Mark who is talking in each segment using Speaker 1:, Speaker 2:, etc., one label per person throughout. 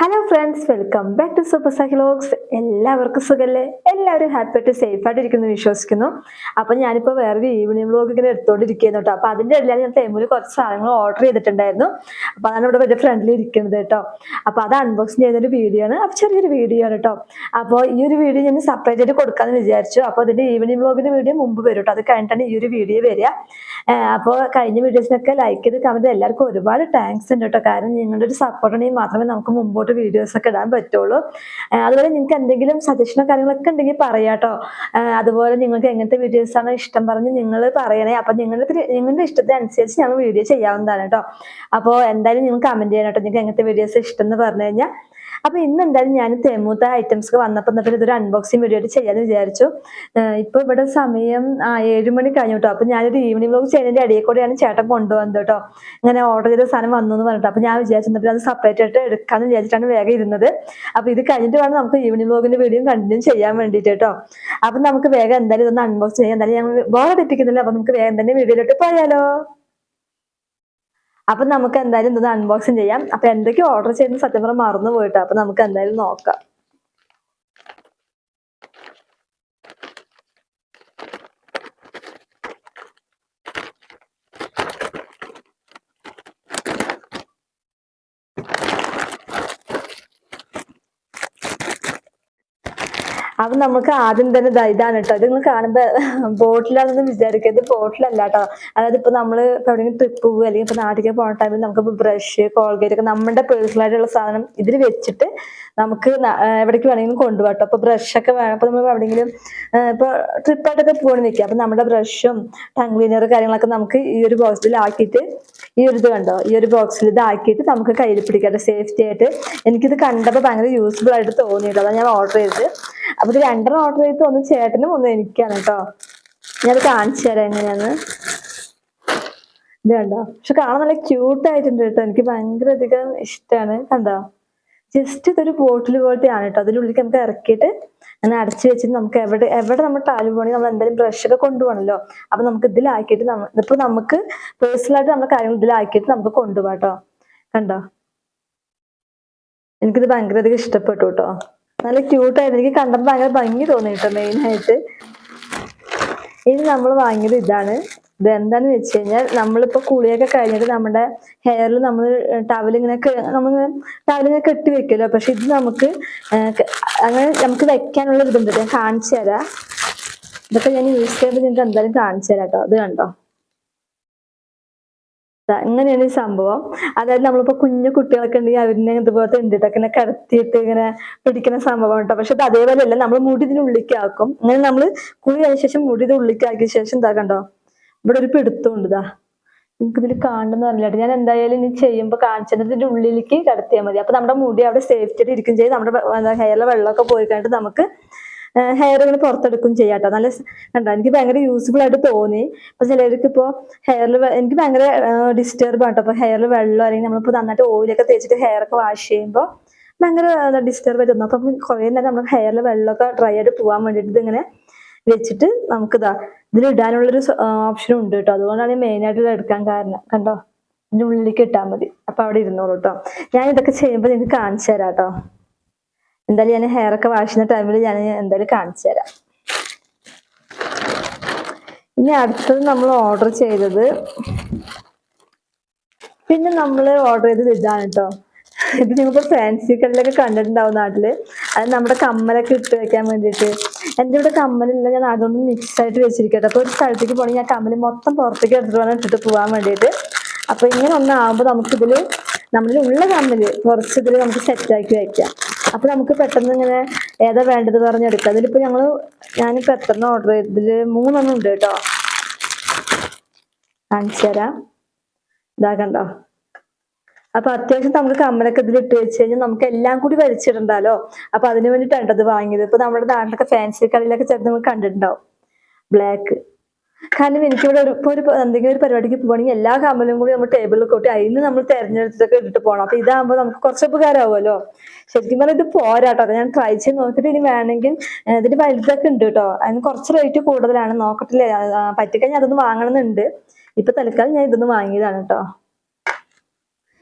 Speaker 1: Hello friends welcome back to super സൈക്ലോഗ്സ് എല്ലാവർക്കും സുഖല്ലേ? എല്ലാവരും ഹാപ്പി ആയിട്ട് സേഫ് ആയിട്ട് ഇരിക്കുന്നു വിശ്വസിക്കുന്നു. അപ്പൊ ഞാനിപ്പോ വേറൊരു ഈവനിങ് വ്ലോഗ് ഇങ്ങനെ എടുത്തോണ്ടിരിക്കുന്നു കേട്ടോ. അപ്പൊ അതിന്റെ ഇടയിലാണ് ഞാൻ തേമൂൽ കുറച്ച് സാധനങ്ങൾ ഓർഡർ ചെയ്തിട്ടുണ്ടായിരുന്നു. അപ്പൊ അതാണ് ഇവിടെ വലിയ ഫ്രണ്ടിൽ ഇരിക്കുന്നത് കേട്ടോ. അപ്പൊ അത് അൺബോക്സിങ് ചെയ്യുന്നൊരു വീഡിയോ ആണ്. അപ്പൊ ചെറിയൊരു വീഡിയോ ആണ് കേട്ടോ. അപ്പോൾ ഈ ഒരു വീഡിയോ ഞാൻ സെപ്പറേറ്റ് ആയിട്ട് കൊടുക്കാന്ന് വിചാരിച്ചു. അപ്പോൾ അതിന്റെ ഈവനിങ് വ്ലോഗിന്റെ വീഡിയോ മുമ്പ് വരും കേട്ടോ. അത് കഴിഞ്ഞിട്ടാണ് ഈ ഒരു വീഡിയോ വരിക. അപ്പോൾ കഴിഞ്ഞ വീഡിയോസിനൊക്കെ ലൈക്ക് ചെയ്ത് കമന്റ് എല്ലാവർക്കും ഒരുപാട് താങ്ക്സ് ഉണ്ട് കേട്ടോ. കാരണം നിങ്ങളുടെ ഒരു സപ്പോർട്ടുണ്ടെങ്കിൽ മാത്രമേ നമുക്ക് മുമ്പോട്ട് വീഡിയോസ് ഒക്കെ ഇടാൻ പറ്റുള്ളൂ. അതുപോലെ നിങ്ങൾക്ക് എന്തെങ്കിലും സജഷനോ കാര്യങ്ങളൊക്കെ ഉണ്ടെങ്കിൽ പറയാട്ടോ അതുപോലെ നിങ്ങൾക്ക് എങ്ങനത്തെ വീഡിയോസ് ആണ് ഇഷ്ടം പറഞ്ഞ് നിങ്ങൾ പറയണേ. അപ്പൊ നിങ്ങളുടെ നിങ്ങളുടെ ഇഷ്ടത്തെ അനുസരിച്ച് ഞങ്ങൾ വീഡിയോ ചെയ്യാവുന്നതാണ് കേട്ടോ അപ്പോൾ എന്തായാലും നിങ്ങൾ കമന്റ് ചെയ്യണം കേട്ടോ നിങ്ങൾക്ക് എങ്ങനത്തെ വീഡിയോസ് ഇഷ്ടം എന്ന് പറഞ്ഞു കഴിഞ്ഞാൽ അപ്പൊ ഇന്ന് എന്തായാലും ഞാൻ തെമൂത്ത ഐറ്റംസ് ഒക്കെ വന്നപ്പോൾ എന്നിട്ട് ഇതൊരു അൺബോക്സിങ് വീഡിയോ ആയിട്ട് വിചാരിച്ചു. ഇപ്പൊ ഇവിടെ സമയം ആ ഏഴ് മണി കഴിഞ്ഞു കേട്ടോ അപ്പൊ ഞാനൊരു ഈവനിങ് വ്ലോഗ് ചെയ്യുന്നതിന്റെ ഇടയിൽ കൂടെയാണ് ചേട്ടൻ കൊണ്ടുവന്നത് കേട്ടോ ഇങ്ങനെ ഓർഡർ ചെയ്ത സാധനം വന്നു എന്ന് പറഞ്ഞിട്ട്. അപ്പൊ ഞാൻ വിചാരിച്ചിട്ട് അത് സെപ്പറേറ്റ് ആയിട്ട് എടുക്കാന്ന് വിചാരിച്ചിട്ടാണ് വേഗം ഇരുന്നത്. അപ്പൊ ഇത് കഴിഞ്ഞിട്ട് വേണം നമുക്ക് ഈവനിങ് വ്ലോഗിന്റെ വീഡിയോ കണ്ടിന്യൂ ചെയ്യാൻ വേണ്ടിട്ട് കേട്ടോ അപ്പൊ നമുക്ക് വേഗം എന്തായാലും ഇതൊന്ന് അൺബോക്സ് ചെയ്യാം. എന്തായാലും ഞങ്ങൾ ബോറടിപ്പിക്കുന്നില്ല അപ്പൊ നമുക്ക് വേഗം തന്നെ വീഡിയോയിലോട്ട് പോയാലോ. അപ്പൊ നമുക്ക് എന്തായാലും ഇതൊന്ന് അൺബോക്സിങ് ചെയ്യാം. അപ്പൊ എന്തൊക്കെ ഓർഡർ ചെയ്യുന്ന സത്യം പറഞ്ഞാൽ മറന്നു പോയിട്ടോ അപ്പൊ നമുക്ക് എന്തായാലും നോക്കാം. അപ്പൊ നമുക്ക് ആദ്യം തന്നെ ഇതാണ് കേട്ടോ ഇത് നിങ്ങൾ കാണുമ്പോ ബോട്ടിലാണെന്ന് വിചാരിക്കരുത്. ബോട്ടിലല്ല കേട്ടോ അതായത് ഇപ്പൊ ഇപ്പൊ എവിടെയെങ്കിലും ട്രിപ്പ് പോകുക അല്ലെങ്കിൽ ഇപ്പൊ നാട്ടിലേക്ക് പോകുന്ന ടൈമിൽ നമുക്ക് ബ്രഷ് കോൾഗേറ്റ് ഒക്കെ നമ്മുടെ പേഴ്സണൽ ആയിട്ടുള്ള സാധനം ഇതിൽ വെച്ചിട്ട് നമുക്ക് എവിടേക്ക് വേണമെങ്കിലും കൊണ്ടുപോകാം കേട്ടോ ബ്രഷ് ഒക്കെ വേണം. അപ്പൊ നമ്മൾ എവിടെയെങ്കിലും ആ, ഇപ്പൊ ട്രിപ്പായിട്ടൊക്കെ പോകണം നിൽക്കുക. അപ്പൊ നമ്മുടെ ബ്രഷും ടങ് ക്ലീനർ കാര്യങ്ങളൊക്കെ നമുക്ക് ഈ ഒരു ബോക്സിൽ ആക്കിയിട്ട് ഈ ഒരു ഇത് കണ്ടോ? ഈ ഒരു ബോക്സിൽ ഇത് ആക്കിയിട്ട് നമുക്ക് കയ്യിൽ പിടിക്കട്ടെ സേഫ്റ്റി ആയിട്ട്. എനിക്കിത് കണ്ടപ്പോൾ ഭയങ്കര യൂസ്ഫുൾ ആയിട്ട് തോന്നിയിട്ടോ. അതാണ് ഞാൻ ഓർഡർ ചെയ്തത്. ഇത് രണ്ടെണ്ണം ഓർഡർ ചെയ്ത് ഒന്ന് ചേട്ടനും ഒന്ന് എനിക്കാണ് കേട്ടോ. ഞാനത് കാണിച്ചു തരാം എങ്ങനെയാന്ന്. ഇത് കണ്ടോ? പക്ഷെ കാണാൻ നല്ല ക്യൂട്ട് ആയിട്ടുണ്ട് കേട്ടോ. എനിക്ക് ഭയങ്കര അധികം ഇഷ്ടമാണ് കണ്ടോ? ജസ്റ്റ് ഇതൊരു ബോട്ടിൽ പോലത്തെയാണ് കേട്ടോ. അതിനുള്ളിലേക്ക് നമുക്ക് ഇറക്കിയിട്ട് അങ്ങനെ അടച്ചു വെച്ചിട്ട് നമുക്ക് എവിടെ എവിടെ നമ്മൾ ടാൽ പോകണമെങ്കിൽ നമ്മൾ ബ്രഷ് ഒക്കെ കൊണ്ടുപോകണല്ലോ. അപ്പൊ നമുക്ക് ഇതിലാക്കിയിട്ട് നമ്മ ഇതിപ്പോ നമുക്ക് പേഴ്സണൽ ആയിട്ട് നമ്മുടെ കാര്യങ്ങൾ ഇതിലാക്കിയിട്ട് നമുക്ക് കൊണ്ടുപോകാം കേട്ടോ. കണ്ടോ? എനിക്കിത് ഭയങ്കര അധികം ഇഷ്ടപ്പെട്ടു കേട്ടോ. നല്ല ക്യൂട്ടായിരുന്നു എനിക്ക് കണ്ടപ്പോൾ ഭയങ്കര ഭംഗി തോന്നി കേട്ടോ മെയിനായിട്ട് ഇനി നമ്മൾ വാങ്ങിയത് ഇതാണ്. ഇത് എന്താണെന്ന് വെച്ച് കഴിഞ്ഞാൽ നമ്മളിപ്പോൾ കുളിയൊക്കെ കഴിഞ്ഞിട്ട് നമ്മുടെ ഹെയറിൽ നമ്മൾ ടവൽ ഇങ്ങനെ നമ്മൾ ടവലിങ്ങനെ കെട്ടി വെക്കുമല്ലോ പക്ഷെ ഇത് നമുക്ക് അങ്ങനെ നമുക്ക് വെക്കാനുള്ള ഇതുണ്ട്. ഞാൻ കാണിച്ചു തരാം. ഇതൊക്കെ ഞാൻ യൂസ് ചെയ്യുമ്പോൾ നിങ്ങൾക്ക് എന്തായാലും കാണിച്ചു തരാം കേട്ടോ അത് കണ്ടോ? ദാ ഇങ്ങനെയാണ് ഈ സംഭവം. അതായത് നമ്മളിപ്പോ കുഞ്ഞു കുട്ടികളൊക്കെ ഉണ്ടെങ്കിൽ അവരിനെ ഇതുപോലത്തെ ഉണ്ടിട്ടൊക്കെ ഇങ്ങനെ കിടത്തിയിട്ട് ഇങ്ങനെ പിടിക്കുന്ന സംഭവം കേട്ടോ പക്ഷെ അത് അതേപോലെ അല്ല നമ്മൾ മുടി ഇതിന് ഉള്ളിക്കാക്കും. അങ്ങനെ നമ്മൾ കുളി കഴിഞ്ഞ ശേഷം മുടി ഇത് ഉള്ളിലേക്ക് ആക്കിയ ശേഷം എന്താ കണ്ടോ? ഇവിടെ ഒരു പിടുത്തം ഉണ്ട് ഇതാ. എനിക്കിതിൽ കാണുന്ന അറിയില്ല ഞാൻ എന്തായാലും ഇനി ചെയ്യുമ്പോൾ കാണിച്ചത് ഇതിന്റെ ഉള്ളിലേക്ക് കിടത്തിയാൽ മതി. അപ്പൊ നമ്മുടെ മുടി അവിടെ സേഫ്റ്റി ആയിട്ട് ഇരിക്കും ചെയ്യും. നമ്മുടെ ഹെയറിലെ വെള്ളമൊക്കെ പോയി കഴിഞ്ഞിട്ട് നമുക്ക് ഹെയർ ഇങ്ങനെ പുറത്തെടുക്കും ചെയ്യാട്ടോ നല്ല കണ്ടോ? എനിക്ക് ഭയങ്കര യൂസ്ഫുൾ ആയിട്ട് തോന്നി. അപ്പൊ ചിലർക്ക് ഇപ്പോ ഹെയറിൽ എനിക്ക് ഭയങ്കര ഡിസ്റ്റർബ് ആട്ടോ അപ്പൊ ഹെയറിൽ വെള്ളം അല്ലെങ്കിൽ നമ്മളിപ്പോ നന്നായിട്ട് ഓയിലൊക്കെ തേച്ചിട്ട് ഹെയർ ഒക്കെ വാഷ് ചെയ്യുമ്പോൾ ഭയങ്കര ഡിസ്റ്റർബ് ആയിട്ട് തോന്നും. അപ്പൊ കുറെ നേരം നമ്മുടെ ഹെയറിൽ വെള്ളമൊക്കെ ഡ്രൈ ആയിട്ട് പോകാൻ വേണ്ടിയിട്ട് ഇതിങ്ങനെ വെച്ചിട്ട് നമുക്കിതാ ഇതിൽ ഇടാനുള്ളൊരു ഓപ്ഷൻ ഉണ്ട് കേട്ടോ അതുകൊണ്ടാണ് മെയിൻ ആയിട്ട് ഇത് എടുക്കാൻ കാരണം. കണ്ടോ? ഇതിനുള്ളിലേക്ക് ഇട്ടാൽ മതി. അപ്പൊ അവിടെ ഇരുന്നോളൂ കേട്ടോ ഞാൻ ഇതൊക്കെ ചെയ്യുമ്പോൾ നിങ്ങൾക്ക് കാണിച്ചു തരാം കേട്ടോ എന്തായാലും ഞാൻ ഹെയർ ഒക്കെ വാഷ് ചെയ്യുന്ന ടൈമിൽ ഞാൻ എന്തായാലും കാണിച്ചു തരാം. ഇനി അടുത്തത് നമ്മൾ ഓർഡർ ചെയ്തത് പിന്നെ നമ്മൾ ഓർഡർ ചെയ്തത് ഇതാണ് കേട്ടോ ഇത് നിങ്ങൾക്ക് ഫാൻസി കടലൊക്കെ കണ്ടിട്ടുണ്ടാവും നാട്ടിൽ. അത് നമ്മുടെ കമ്മലൊക്കെ ഇട്ട് വെക്കാൻ വേണ്ടിയിട്ട്. എന്റെ ഇവിടെ കമ്മലില്ല ഞാൻ അതുകൊണ്ട് മിക്സ് ആയിട്ട് വെച്ചിരിക്കട്ടെ. അപ്പോൾ ഒരു സ്ഥലത്തേക്ക് പോകണമെങ്കിൽ ഞാൻ കമ്മൽ മൊത്തം പുറത്തേക്ക് എടുത്തിട്ട് വേണം ഇട്ടിട്ട് പോകാൻ വേണ്ടിയിട്ട്. അപ്പൊ ഇങ്ങനെ ഒന്നാകുമ്പോൾ നമുക്കിതിൽ നമ്മളിൽ ഉള്ള കമ്മൽ കുറച്ച് ഇതിൽ നമുക്ക് സെറ്റ് ആക്കി വെക്കാം അപ്പൊ നമുക്ക് പെട്ടെന്ന് ഇങ്ങനെ ഏതാ വേണ്ടത് പറഞ്ഞെടുക്കാം. അതിലിപ്പോ ഞങ്ങൾ ഞാനിപ്പോ എത്രണ്ണം ഓർഡർ ചെയ്തതിൽ മൂന്നെണ്ണം ഉണ്ട് കേട്ടോ. കാണിച്ചു തരാം. ഇതാ കണ്ടോ? അപ്പൊ അത്യാവശ്യം നമുക്ക് കമ്മലൊക്കെ ഇതിൽ ഇട്ട് വെച്ച് കഴിഞ്ഞാൽ നമുക്ക് എല്ലാം കൂടി വലിച്ചിടണ്ടല്ലോ അപ്പൊ അതിന് വേണ്ടിയിട്ടാണ് ഇത് വാങ്ങിയത്. ഇപ്പൊ നമ്മുടെ നാട്ടിലൊക്കെ ഫാൻസി കടയിലൊക്കെ ചേർത്ത് നമുക്ക് കണ്ടിട്ടുണ്ടാവും. ബ്ലാക്ക് കാരണം എനിക്കിവിടെ ഒരു ഇപ്പൊ ഒരു എന്തെങ്കിലും ഒരു പരിപാടിക്ക് പോകണമെങ്കിൽ എല്ലാ കമ്മലും കൂടി നമ്മൾ ടേബിളിൽ കൂട്ടി അതിന് നമ്മൾ തെരഞ്ഞെടുത്തൊക്കെ ഇട്ടിട്ട് പോകണം അപ്പൊ ഇതാകുമ്പോൾ നമുക്ക് കുറച്ച് ഉപകാരമാവുമല്ലോ? ശരിക്കും പറഞ്ഞാൽ ഇത് പോരാട്ടോ. ഞാൻ ട്രൈ ചെയ്ത് നോക്കിയിട്ട് ഇനി വേണമെങ്കിൽ ഇതിന് വലുതൊക്കെ ഉണ്ട് കേട്ടോ അതിന് കുറച്ച് റേറ്റ് കൂടുതലാണ്. നോക്കട്ടില്ലേ? പറ്റിക്കഴിഞ്ഞാൽ അതൊന്ന് വാങ്ങണമെന്നുണ്ട് ഇപ്പൊ തൽക്കാലം ഞാൻ ഇതൊന്ന് വാങ്ങിയതാണ് കേട്ടോ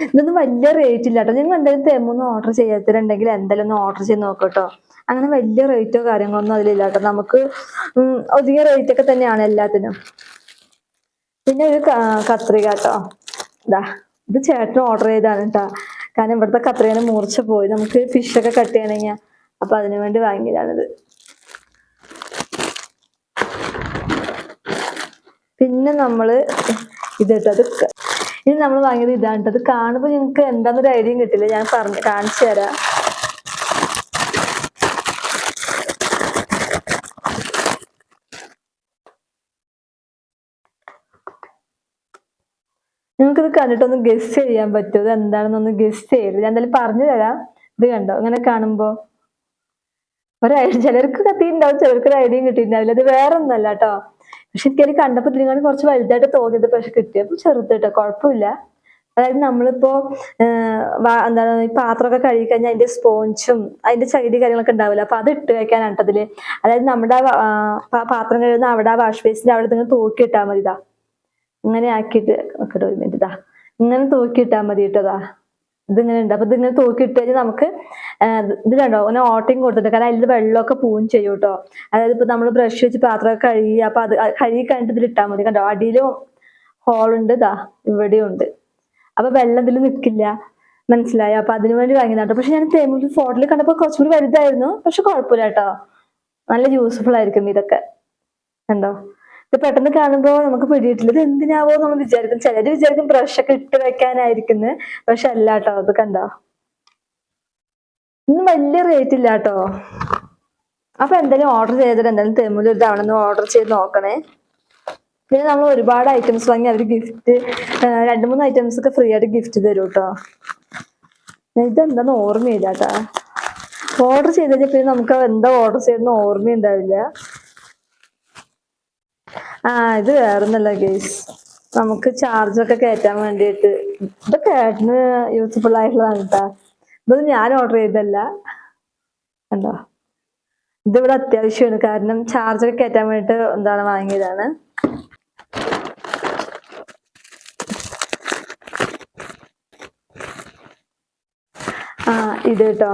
Speaker 1: ഇതൊന്നും വലിയ റേറ്റ് ഇല്ല കേട്ടോ നിങ്ങൾ എന്തായാലും തെമ്മൊന്നും ഓർഡർ ചെയ്യാത്തിട്ടുണ്ടെങ്കിൽ എന്തായാലും ഒന്ന് ഓർഡർ ചെയ്ത് നോക്കട്ടോ. അങ്ങനെ വലിയ റേറ്റോ കാര്യങ്ങളൊന്നും അതിലില്ല കേട്ടോ നമുക്ക് ഒതുങ്ങിയ റേറ്റ് ഒക്കെ തന്നെയാണ് എല്ലാത്തിനും. പിന്നെ ഒരു കത്രിക കേട്ടോ ഇതാ ഇത് ചേട്ടൻ ഓർഡർ ചെയ്താണ് കേട്ടോ കാരണം ഇവിടുത്തെ കത്രികനെ മൂർച്ച പോയി. നമുക്ക് ഫിഷൊക്കെ കട്ട് ചെയ്യണമെങ്കിൽ അപ്പൊ അതിനു വേണ്ടി വാങ്ങിയതാണിത്. പിന്നെ നമ്മൾ ഇത് കേട്ടോ അത് ഇനി നമ്മൾ വാങ്ങിയത് ഇതാണ്. അത് കാണുമ്പോൾ നിങ്ങൾക്ക് എന്താണെന്നൊരു ഐഡിയ കിട്ടില്ല. ഞാൻ പറഞ്ഞു കാണിച്ചു തരാം. നിങ്ങൾക്കിത് കണ്ടിട്ടൊന്ന് ഗസ് ചെയ്യാൻ പറ്റുമോ ഇത് എന്താണെന്നൊന്ന് ഗസ് ചെയ്യരുത്. ഞാൻ എന്തായാലും പറഞ്ഞു തരാം. ഇത് കണ്ടോ? ഇങ്ങനെ കാണുമ്പോ ഒരു ചിലർക്ക് കത്തിയിട്ടുണ്ടാവും ചിലർക്ക് ഒരു ഐഡിയയും കിട്ടിയിട്ടുണ്ടാവില്ല അത് വേറെ ഒന്നല്ല കേട്ടോ പക്ഷെ എനിക്കത് കണ്ടപ്പോൾ ഇതിനെക്കാളും കുറച്ച് വലുതായിട്ട് തോന്നിയത് പക്ഷെ കിട്ടിയപ്പോൾ ചെറുത് കേട്ടോ കുഴപ്പമില്ല. അതായത് നമ്മളിപ്പോ എന്താണ് ഈ പാത്രമൊക്കെ കഴുകി കഴിഞ്ഞാൽ അതിന്റെ സ്പോഞ്ചും അതിന്റെ ചകിരി കാര്യങ്ങളൊക്കെ ഉണ്ടാവില്ല? അപ്പൊ അത് ഇട്ട് വെക്കാനാണ് ട്ടോ അതായത് നമ്മുടെ പാത്രം കഴുകുന്ന അവിടെ വാഷ് ബേസിന്റെ അവിടെ നിങ്ങൾ തൂക്കി ഇട്ടാൽ മതി ഇതാ. ഇങ്ങനെ ആക്കിയിട്ട് ഒരു മിനിറ്റ് ഇതാ. ഇങ്ങനെ തൂക്കി ഇട്ടാൽ മതി കേട്ടോതാ ഇതിങ്ങനെ ഉണ്ട് അപ്പൊ ഇതിങ്ങനെ തൂക്കി ഇട്ട് കഴിഞ്ഞാൽ നമുക്ക് ഇത് കണ്ടോ? ഒന്ന് ഓട്ടയും കൊടുത്തിട്ട് കാരണം അതിൽ വെള്ളമൊക്കെ പൂവും ചെയ്യും കേട്ടോ. അതായത് ഇപ്പൊ നമ്മൾ ബ്രഷ് വെച്ച് പാത്രമൊക്കെ കഴുകി അപ്പൊ അത് കഴുകി കഴിഞ്ഞിട്ട് ഇതിൽ ഇട്ടാൽ മതി. കണ്ടോ? അടിയിലും ഹോളുണ്ട് ഇതാ ഇവിടെയും ഉണ്ട്. അപ്പൊ വെള്ളം ഇതിൽ നിൽക്കില്ല മനസ്സിലായി? അപ്പൊ അതിനു വേണ്ടി വാങ്ങിയതാട്ടോ പക്ഷെ ഞാൻ തേമൂര് ഫോട്ടോയിൽ കണ്ടപ്പോ കുറച്ചും കൂടി വലുതായിരുന്നു. പക്ഷെ കുഴപ്പമില്ല കേട്ടോ. നല്ല യൂസ്ഫുൾ ആയിരിക്കും ഇതൊക്കെ. കണ്ടോ? ഇത് പെട്ടെന്ന് കാണുമ്പോൾ നമുക്ക് പിടിയിട്ടില്ല ഇത് എന്തിനാവോ നമ്മൾ വിചാരിക്കും. ചിലര് വിചാരിക്കും ബ്രഷ് ഒക്കെ ഇട്ട് വെക്കാനായിരിക്കുന്നത് പക്ഷെ അല്ല കേട്ടോ അത് കണ്ടോ? ഇന്ന് വലിയ റേറ്റ് ഇല്ല കേട്ടോ അപ്പൊ എന്തായാലും ഓർഡർ ചെയ്തിട്ട് എന്തായാലും തെമ്മിൽ ഒരു തവണ ഓർഡർ ചെയ്ത് നോക്കണേ. പിന്നെ നമ്മൾ ഒരുപാട് ഐറ്റംസ് വാങ്ങി അവർ ഗിഫ്റ്റ് രണ്ട് മൂന്ന് ഐറ്റംസ് ഒക്കെ ഫ്രീ ആയിട്ട് ഗിഫ്റ്റ് തരും കേട്ടോ ഇതെന്താന്ന് ഓർമ്മയില്ല കേട്ടോ ഓർഡർ ചെയ്ത് കഴിഞ്ഞാൽ പിന്നെ നമുക്ക് എന്താ ഓർഡർ ചെയ്തെന്ന് ഓർമ്മയുണ്ടാവില്ല. ആ ഇത് വേറൊന്നല്ല ഗേസ് നമുക്ക് ചാർജൊക്കെ കയറ്റാൻ വേണ്ടിയിട്ട്. ഇതൊക്കെ ഏട്ടന് യൂസ്ഫുൾ ആയിട്ടുള്ളതാണ് കേട്ടാ ഇതൊന്നും ഞാൻ ഓർഡർ ചെയ്തല്ല കണ്ടോ? ഇതിവിടെ അത്യാവശ്യമാണ് കാരണം ചാർജൊക്കെ കയറ്റാൻ വേണ്ടിട്ട് എന്താണ് വാങ്ങിയതാണ്. ആ ഇത് കേട്ടോ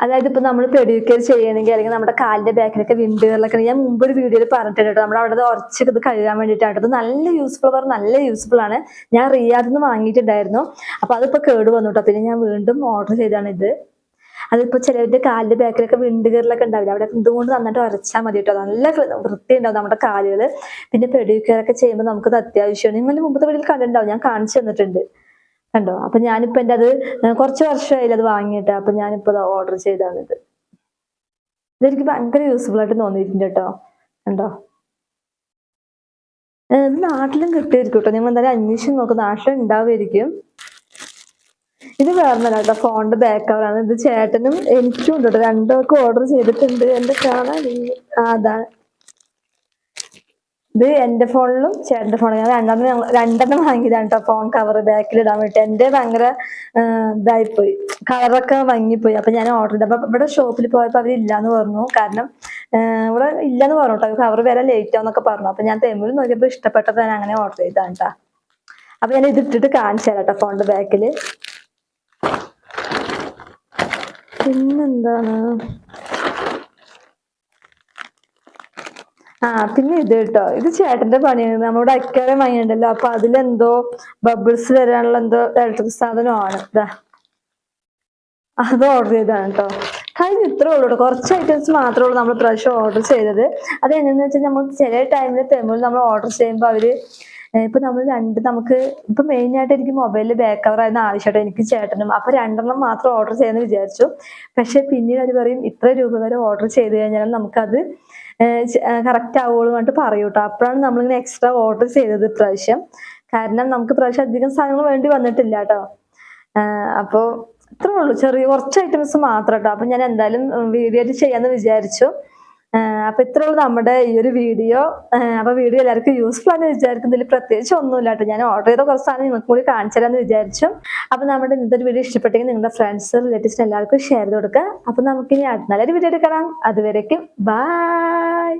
Speaker 1: അതായത് ഇപ്പൊ നമ്മൾ പെഡിക്യൂർ ചെയ്യണമെങ്കിൽ അല്ലെങ്കിൽ നമ്മുടെ കാലിന്റെ ബാക്കിലൊക്കെ വിണ്ടുകളിലൊക്കെ ഞാൻ മുമ്പ് ഒരു വീഡിയോയിൽ പറഞ്ഞിട്ടുണ്ട് കേട്ടോ. നമ്മുടെ അവിടെ ഉറച്ചൊക്കെ ഇത് കഴുകാൻ വേണ്ടിയിട്ടാണ് നല്ല യൂസ്ഫുൾ പറഞ്ഞ നല്ല യൂസ്ഫുൾ ആണ്. ഞാൻ റിയാദിൽ നിന്ന് വാങ്ങിയിട്ടുണ്ടായിരുന്നു. അപ്പൊ അതിപ്പോ കേട് വന്നു കേട്ടോ. പിന്നെ ഞാൻ വീണ്ടും ഓർഡർ ചെയ്താണ് ഇത്. അതിപ്പോ ചിലവരുടെ കാലിന്റെ ബാക്കിലൊക്കെ വിണ്ടുകീറലൊക്കെ ഉണ്ടാവില്ല? അവിടെ ഇതുകൊണ്ട് നന്നായിട്ട് ഉരച്ചാൽ മതി കേട്ടോ. നല്ല വൃത്തി ഉണ്ടാവും നമ്മുടെ കാലുകൾ പിന്നെ പെഡിക്യൂർ ഒക്കെ ചെയ്യുമ്പോൾ നമുക്കത് അത്യാവശ്യമാണ്. നിങ്ങൾ മുമ്പത്തെ വീട്ടിൽ കണ്ടിട്ടുണ്ടാവും. ഞാൻ കാണിച്ചു തന്നിട്ടുണ്ട്. കണ്ടോ? അപ്പൊ ഞാനിപ്പോ എന്റെ അത് കുറച്ച് വർഷമായില്ല അത് വാങ്ങിയിട്ട്. അപ്പൊ ഞാനിപ്പോ ഓർഡർ ചെയ്താണിത് ഇതെനിക്ക് ഭയങ്കര യൂസ്ഫുൾ ആയിട്ട് തോന്നിയിട്ടുണ്ട് കേട്ടോ. കണ്ടോ? ഇത് നാട്ടിലും കിട്ടിയിരിക്കും കേട്ടോ. ഞങ്ങൾ എന്തായാലും അന്വേഷിച്ച് നോക്കും. നാട്ടിലും ഉണ്ടാവുമായിരിക്കും. ഇത് വേറൊന്നല്ല കേട്ടോ. ഫോണിന്റെ ബാക്ക് കവറാണ് ഇത് ചേട്ടനും എനിക്കും ഉണ്ട് കേട്ടോ. രണ്ടുപേർക്കും ഓർഡർ ചെയ്തിട്ടുണ്ട്. എന്റെ കാണാൻ അതാണ്. ഇത് എന്റെ ഫോണിലും ചേട്ടന്റെ ഫോണിലും. ഞാൻ രണ്ടെണ്ണം രണ്ടെണ്ണം വാങ്ങിയതാണ് കേട്ടോ. ഫോൺ കവർ ബാക്കിൽ ഇടാൻ വേണ്ടി എന്റെ ഭയങ്കര ഇതായിപ്പോയി. കളറൊക്കെ മങ്ങിപ്പോയി അപ്പൊ ഞാൻ ഓർഡർ ചെയ്തു അപ്പൊ ഇവിടെ ഷോപ്പിൽ പോയപ്പോ അവർ ഇല്ലാന്ന് പറഞ്ഞു. കാരണം ഇവിടെ ഇല്ലാന്ന് പറഞ്ഞു കേട്ടോ. കവർ വരെ ലേറ്റ് ആവുന്നൊക്കെ പറഞ്ഞു. അപ്പൊ ഞാൻ തെമ്മിൽ നോക്കിയപ്പോ ഇഷ്ടപ്പെട്ടത് ഞാൻ അങ്ങനെ ഓർഡർ ചെയ്താണ് കേട്ടോ. അപ്പൊ ഞാൻ ഇതിട്ടിട്ട് കാണിച്ചാൽ കേട്ടോ ഫോണിന്റെ ബാക്കിൽ. പിന്നെന്താണ്? ആ പിന്നെ ഇത് കേട്ടോ ഇത് ചേട്ടന്റെ പണിയാണ്. നമ്മുടെ അക്കാരം വാങ്ങിയുണ്ടല്ലോ അപ്പൊ അതിലെന്തോ ബബിൾസ് വരാനുള്ള എന്തോ ഇലക്ട്രിക് സാധനമാണ് ഇതാ അത് ഓർഡർ ചെയ്തതാണ് കേട്ടോ കഴിഞ്ഞ. ഇത്രേ ഉള്ളൂ കുറച്ച് ഐറ്റംസ് മാത്രമേ ഉള്ളൂ നമ്മൾ പ്രാവശ്യം ഓർഡർ ചെയ്തത്. അത് എങ്ങനെയാന്ന് വെച്ചാൽ നമ്മൾ ചില ടൈമിൽ തെമിഴ് നമ്മൾ ഓർഡർ ചെയ്യുമ്പോൾ അവർ ഇപ്പൊ നമ്മൾ രണ്ട് നമുക്ക് ഇപ്പൊ മെയിൻ ആയിട്ട് എനിക്ക് മൊബൈലിൽ ബാക്ക് കവർ ആയിരുന്നു ആവശ്യമായിട്ട് എനിക്ക് ചേട്ടനും. അപ്പൊ രണ്ടെണ്ണം മാത്രം ഓർഡർ ചെയ്യാന്ന് വിചാരിച്ചു. പക്ഷെ പിന്നീട് അവർ പറയും ഇത്ര രൂപ വരെ ഓർഡർ ചെയ്ത് കഴിഞ്ഞാൽ നമുക്കത് കറക്റ്റ് ആവുള്ളൂ എന്നിട്ട് പറയൂ കേട്ടോ അപ്പോഴാണ് നമ്മളിങ്ങനെ എക്സ്ട്രാ ഓർഡർ ചെയ്തത് ഇപ്രാവശ്യം. കാരണം നമുക്ക് ഇപ്രാവശ്യം അധികം സാധനങ്ങൾ വേണ്ടി വന്നിട്ടില്ല കേട്ടോ അപ്പോൾ ഇത്രേ ഉള്ളൂ. ചെറിയ കുറച്ച് ഐറ്റംസ് മാത്രം കേട്ടോ അപ്പൊ ഞാൻ എന്തായാലും വീഡിയോ ചെയ്യാന്ന് വിചാരിച്ചു. അപ്പൊ ഇത്ര ഉള്ളൂ നമ്മുടെ ഈ ഒരു വീഡിയോ. അപ്പൊ വീഡിയോ എല്ലാവർക്കും യൂസ്ഫുൾ ആണെന്ന് വിചാരിക്കുന്നതിൽ പ്രത്യേകിച്ച് ഒന്നുമില്ല കേട്ടോ. ഞാൻ ഓർഡർ ചെയ്ത കുറച്ച് സാധനം നിങ്ങൾക്ക് കൂടി കാണിച്ചു തരാമെന്ന് വിചാരിച്ചു. അപ്പൊ നമ്മുടെ ഇന്നത്തെ വീഡിയോ ഇഷ്ടപ്പെട്ടെങ്കിൽ നിങ്ങളുടെ ഫ്രണ്ട്സ് റിലേറ്റീവ്സിന് എല്ലാവർക്കും ഷെയർ ചെയ്ത് കൊടുക്കുക. അപ്പൊ നമുക്ക് ഇനി നല്ലൊരു വീഡിയോ എടുക്കണം അതുവരേക്കും ബൈ